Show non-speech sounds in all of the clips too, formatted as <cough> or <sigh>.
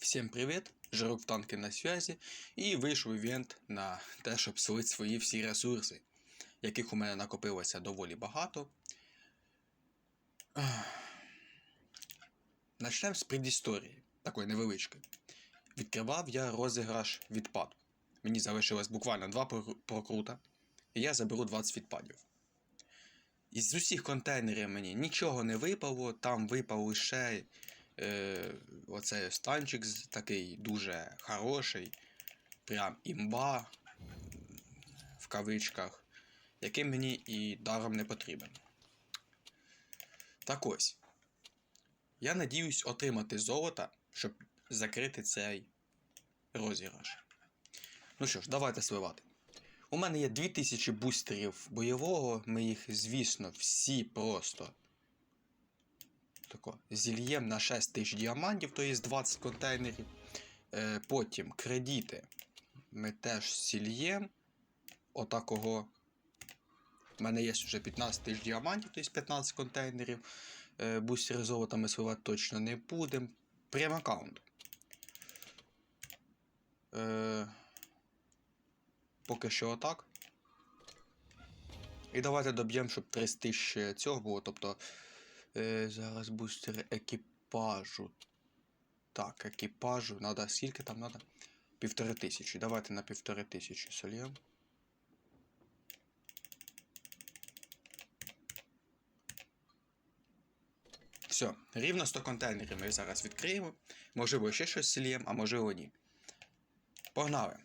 Всім привіт! Жирок в танки на связі. І вийшов івент на те, щоб слити свої всі ресурси, яких у мене накопилося доволі багато. Начнемо з предісторії, такої невеличкої. Відкривав я розіграш відпад. Мені залишилось буквально два прокрута, і я заберу 20 відпадів. Із усіх контейнерів мені нічого не випало, там випав лише оцей станчик такий дуже хороший, прям імба в кавичках, який мені і даром не потрібен. Так ось. Я надіюсь отримати золото, щоб закрити цей розіграш. Ну що ж, давайте сливати. У мене є 2000 бустерів бойового, ми їх, звісно, всі просто тако, зільєм на 6 тисяч діамантів, то є 20 контейнерів. Е, потім кредити ми теж зільєм. Отакого. У мене є вже 15 тисяч діамантів, то є 15 контейнерів. Е, бустери золота ми сливати точно не будемо. Прям аккаунт. Е, поки що отак. І давайте доб'ємо, щоб 30 тисяч цього було. Тобто е, зараз бустери екіпажу. Так, екіпажу. Надо скільки там надо? Півтори тисячі. Давайте на півтори тисячі сольємо. Все, рівно 100 контейнерів ми зараз відкриємо. Можливо, ще щось сільємо, а можливо ні. Погнали.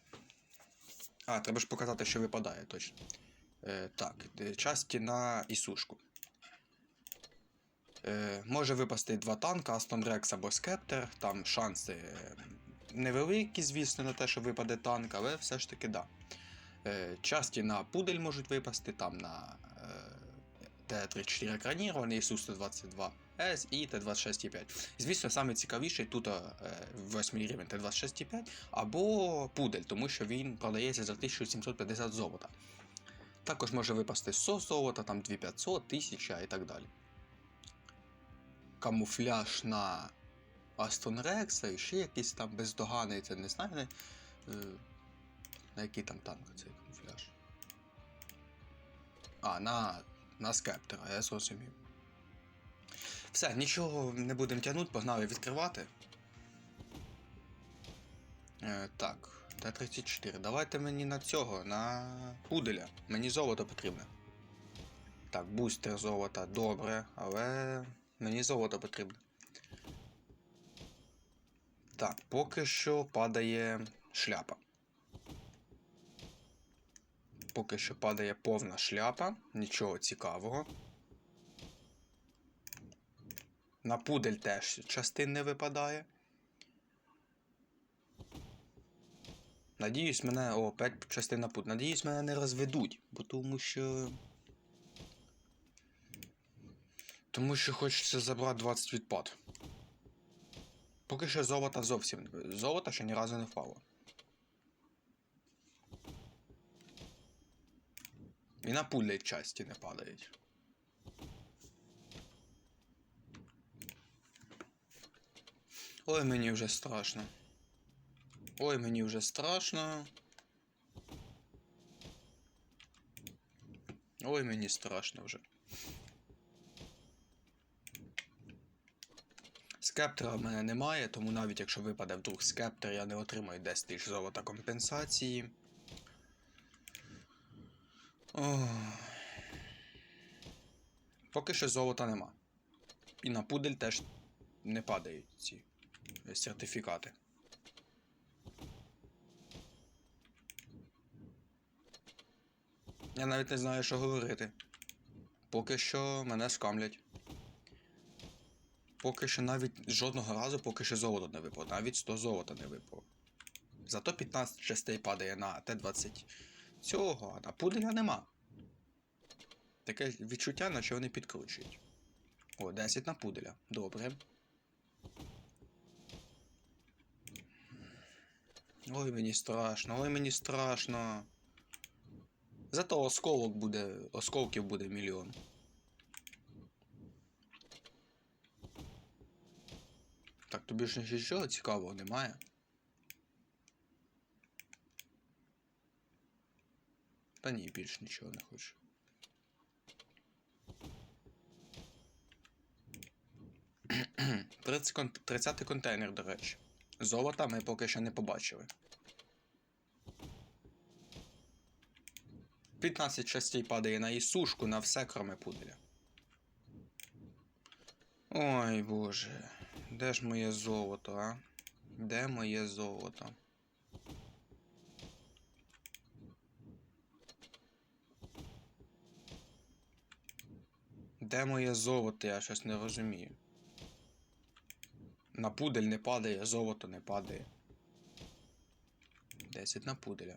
А, треба ж показати, що випадає точно. Е, так, е, часті на ісушку. Е, може випасти два танка, Астон Рекс або Скептер. Там шанси е, невеликі, звісно, на те, що випаде танк, але все ж таки да. Е, часті на пудель можуть випасти, там на е, Т-34 екранірований, Су-122С і Т-26,5. Звісно, саме цікавіше тут е, 8 рівень Т-26,5 або пудель, тому що він продається за 1750 золота. Також може випасти 100 золота, там 2500, 1000 і так далі. Камуфляж на Астон Рекса і ще якийсь там бездоганий, це не знаю. Не, е, на який там танк цей камуфляж. А, на, на скептера, я зрозумів. Все, нічого не будемо тягнути, погнали відкривати. Е, так, Т-34. Давайте мені на цього, на пуделя. Мені золото потрібне. Так, бустер золота, добре, але мені золото потрібне. Так, поки що падає шляпа. Поки що падає повна шляпа, нічого цікавого. На пудель теж частин не випадає. Надіюсь, мене. О, 5 частин на пудель. Надіюсь, мене не розведуть, бо тому що. Тому що хочеться забрати 20 відпад. Поки що золота зовсім. Золото ще ні разу не впало. І на пудель часті не падають. Ой, мені вже страшно. Ой, мені вже страшно. Ой, мені страшно вже. Скептора в мене немає, тому навіть якщо випаде вдруг скептор, я не отримаю 10 тисяч золота компенсації. Ох. Поки що золота нема. І на пудель теж не падають ці сертифікати. Я навіть не знаю, що говорити. Поки що мене скамлять. Поки що навіть жодного разу поки що золото не випало. Навіть 100 золота не випало. Зато 15 частей падає на Т-20 цього, а на пуделя нема. Таке відчуття, наче вони підкручують. О, 10 на пуделя. Добре. Ой, мені страшно, ой, мені страшно. Зато осколок буде. Осколків буде мільйон. Так, тобі Тут більше нічого цікавого немає. Та ні, більше нічого не хочу. 30 контейнер, до речі. Золота ми поки що не побачили. 15 частей падає на ісушку, на все, кроме пуделя. Ой боже, де ж моє золото, а? Де моє золото? Де моє золото, я щось не розумію. На пудель не падає, золото не падає. 10 на пуделя.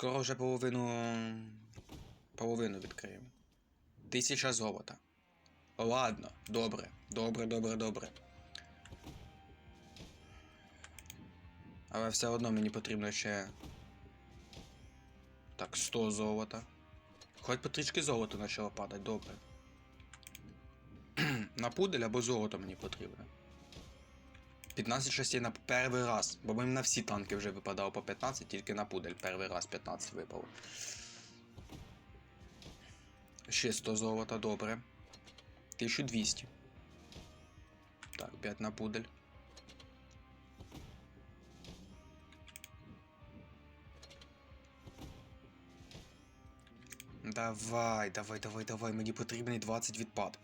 Скоро вже половину. Половину відкриємо. Тисяча золота. Ладно, добре, добре, добре, добре. Але все одно мені потрібно ще. Так, 100 золота. Хоч по трішки золота почало падати, добре. <clears throat> на пудель або золото мені потрібно. 15 частей на перший раз, бо мені на всі танки вже випадало по 15, тільки на пудель перший раз 15 випало. Ще 100 золота, добре. 1200. Так, 5 на пудель. Давай, давай, давай, давай, мені потрібний 20 відпад.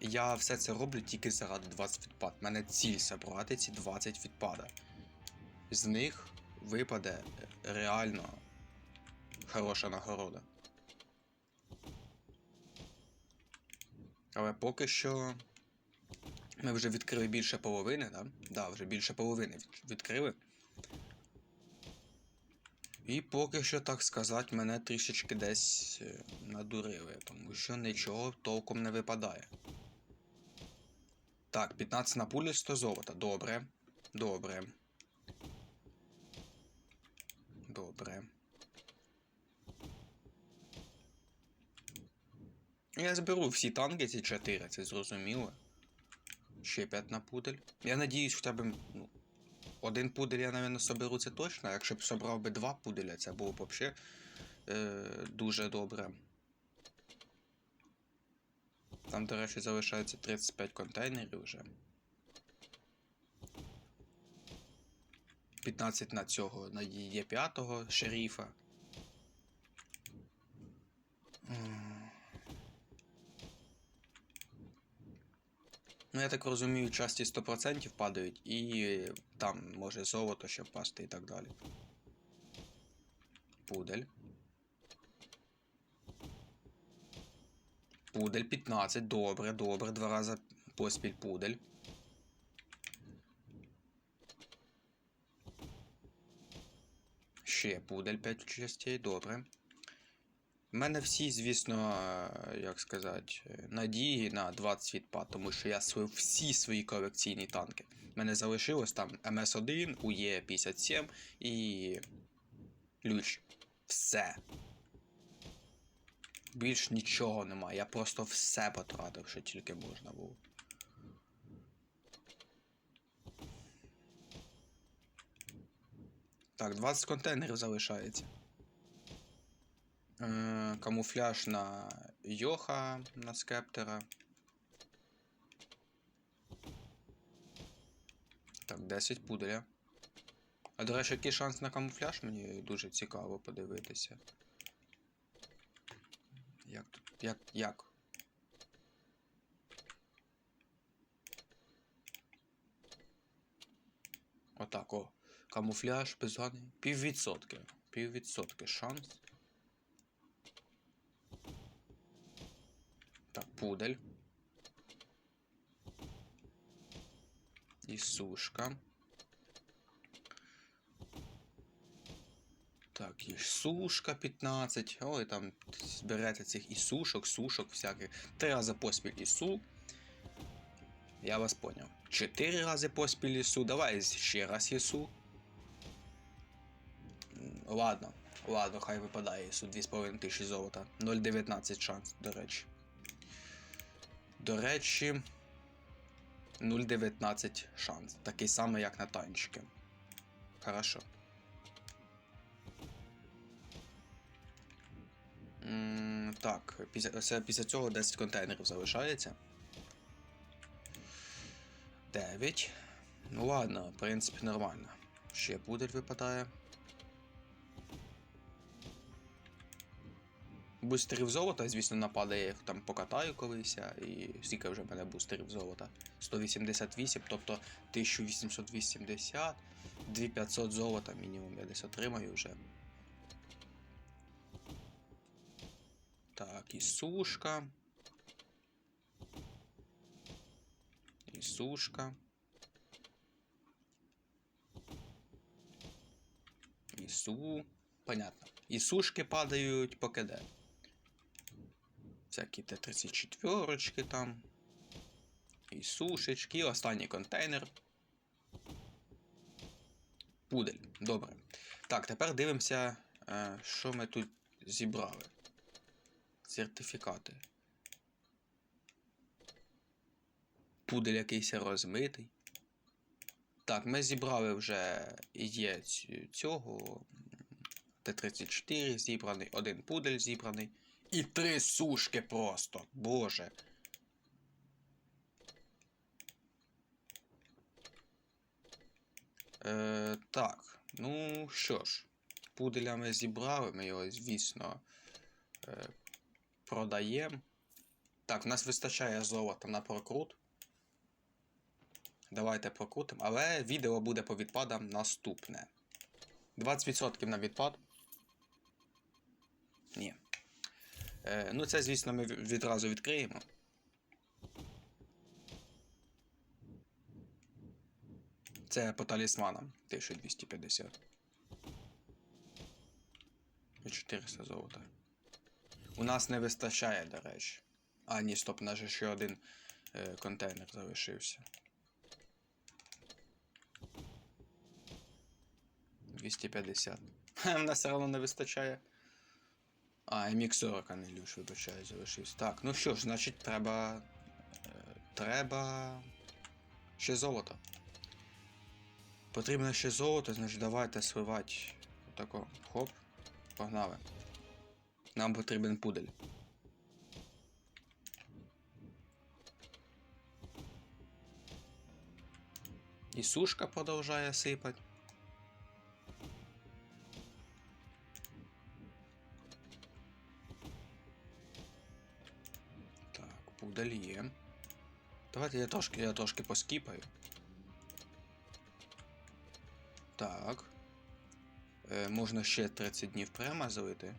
Я все це роблю тільки заради 20 відпад. У мене ціль забрати ці 20 відпада. З них випаде реально хороша нагорода. Але поки що ми вже відкрили більше половини, да? Да, вже більше половини відкрили. І поки що, так сказати, мене трішечки десь е, надурили, тому що нічого толком не випадає. Так, 15 на пулі 100 золота. Добре. Добре. Добре. Я зберу всі танки, ці 4, це зрозуміло. Ще 5 на пудель. Я надіюсь, хоча б ну, один пудель я, напевно, соберу це точно. Якщо б собрав би два пуделя, це було б взагалі е, дуже добре. Там, до речі, залишається 35 контейнерів вже. 15 на цього, на є 5 шерифа. Ну, я так розумію, часті 100% падають, і там може золото ще впасти і так далі. Пудель. Пудель 15, добре, добре, два рази поспіль пудель. Ще пудель 5 частей, добре. У мене всі, звісно, як сказати, надії на 20 відпад, тому що я свої, всі свої колекційні танки. У мене залишилось там МС1, УЕ57 і Лющ. Все. Більш нічого немає. Я просто все потратив, що тільки можна було. Так, 20 контейнерів залишається. Е, камуфляж на Йоха на скептера. Так, 10 пуделя. А до речі, який шанс на камуфляж? Мені дуже цікаво подивитися. Як? Як? Отак, о. Камуфляж безганий. Піввідсотки. Піввідсотки шанс. Так, пудель. І сушка. Так, і сушка 15. Ой, там зберете цих і сушок, сушок всяких. Три рази поспіль ісу. Я вас поняв. Чотири рази поспіль ісу. Давай ще раз ісу. Ладно, ладно, хай випадає ісу. 2,5 тисячі золота. 0,19 шанс, до речі. До речі. 0,19 шанс. Такий самий, як на танчики. Хорошо. Після, після цього 10 контейнерів залишається. 9. Ну ладно, в принципі, нормально. Ще пудель випадає. Бустерів золота, звісно, нападає, я їх там покатаю колись, і скільки вже в мене бустерів золота? 188, тобто 1880, 2500 золота мінімум я десь отримаю вже. Так, і сушка. І сушка. Понятно. І сушки падають по КД. Всякі Т-34 там. І сушечки, і останній контейнер. Пудель. Добре. Так, тепер дивимося, е, що ми тут зібрали. Сертифікати. Пудель якийсь розмитий. Так, ми зібрали вже є цього. Т-34 зібраний, один пудель зібраний. І три сушки просто. Боже. Е, так, ну що ж, пуделя ми зібрали, ми його, звісно, е, продаємо. Так, в нас вистачає золота на прокрут. Давайте прокрутимо, але відео буде по відпадам наступне. 20% на відпад. Ні. Е, ну, це, звісно, ми відразу відкриємо. Це по талісманам 1250. 400 золота. У нас не вистачає, до речі. А, ні, стоп, у нас же ще один е, контейнер залишився. 250. Ха, в нас все одно не вистачає. А, MX40, а не Люш, вибачаю, залишився. Так, ну що ж, значить, треба. е, Треба. Ще золото. Потрібно ще золото, значить давайте сливати. Отако. Хоп. Погнали. Нам потрібен пудель. І сушка продовжує сипати. Так, пудель є. Давайте я трошки, я трошки поскіпаю. Так. Е, можна ще 30 днів прямо залити.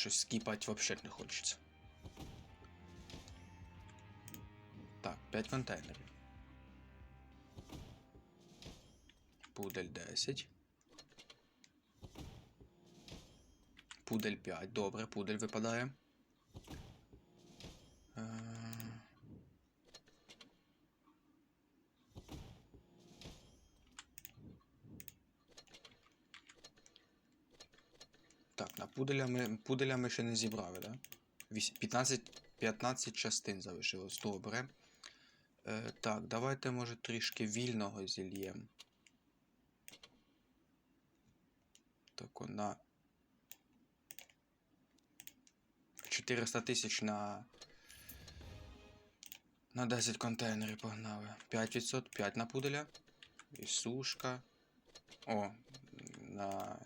Щось скіпати взагалі не хочеться. Так, 5 контейнерів. Пудель 10. Пудель 5. Добре, пудель випадає. Пуделя ми, ще не зібрали, да? 15, 15 частин залишилось. Добре. Е, так, давайте, може, трішки вільного зільєм. Так, на 400 тисяч на. На 10 контейнерів погнали. 5%, 5 на пуделя. І сушка. О, на.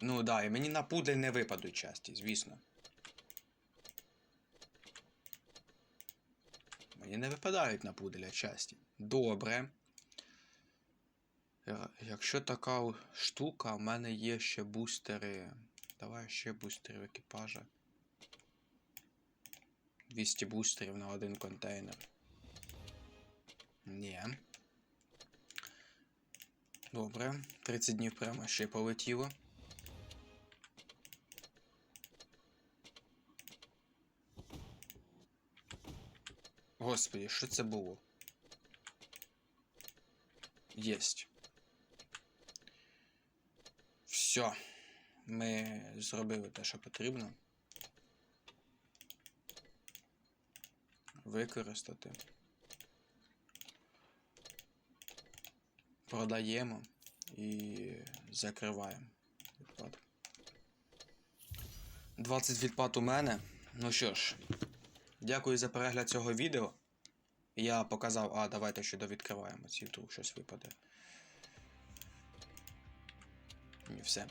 Ну да, і мені на пудель не випадуть часті, звісно. Мені не випадають на пуделя часті. Добре. Якщо така штука, в мене є ще бустери. Давай ще бустери в екіпажа. 200 бустерів на один контейнер. Ні. Добре. 30 днів прямо ще полетіло. Господи, що це було? Єсть. Все. Ми зробили те, що потрібно. Використати. Продаємо і закриваємо відпад. 20 відпад у мене. Ну що ж, дякую за перегляд цього відео. Я показав, а давайте ще довідкриваємо ці вдруг щось випаде. Ні, все.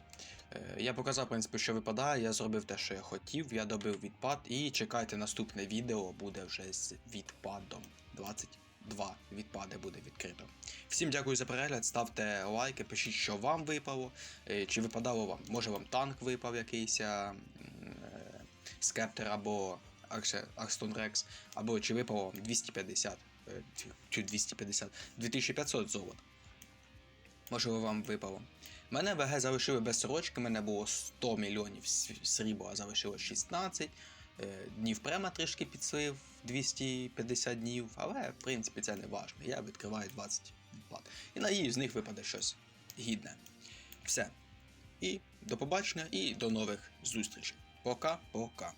Е, Я показав, в принципі, що випадає, я зробив те, що я хотів, я добив відпад і чекайте наступне відео буде вже з відпадом. 22 відпади буде відкрито. Всім дякую за перегляд, ставте лайки, пишіть, що вам випало, е, чи випадало вам. Може вам танк випав якийсь е, скептер або Акстон Рекс, або чи випало вам 250, е, чи 250, 2500 золота. Можливо, вам випало. Мене ВГ залишили без сорочки, мене було 100 мільйонів срібла, а залишилось 16. Е, Днів према трішки підслив 250 днів, але в принципі це не важливо. Я відкриваю 20 плат. І надію, з них випаде щось гідне. Все. І до побачення, і до нових зустрічей. Пока-пока.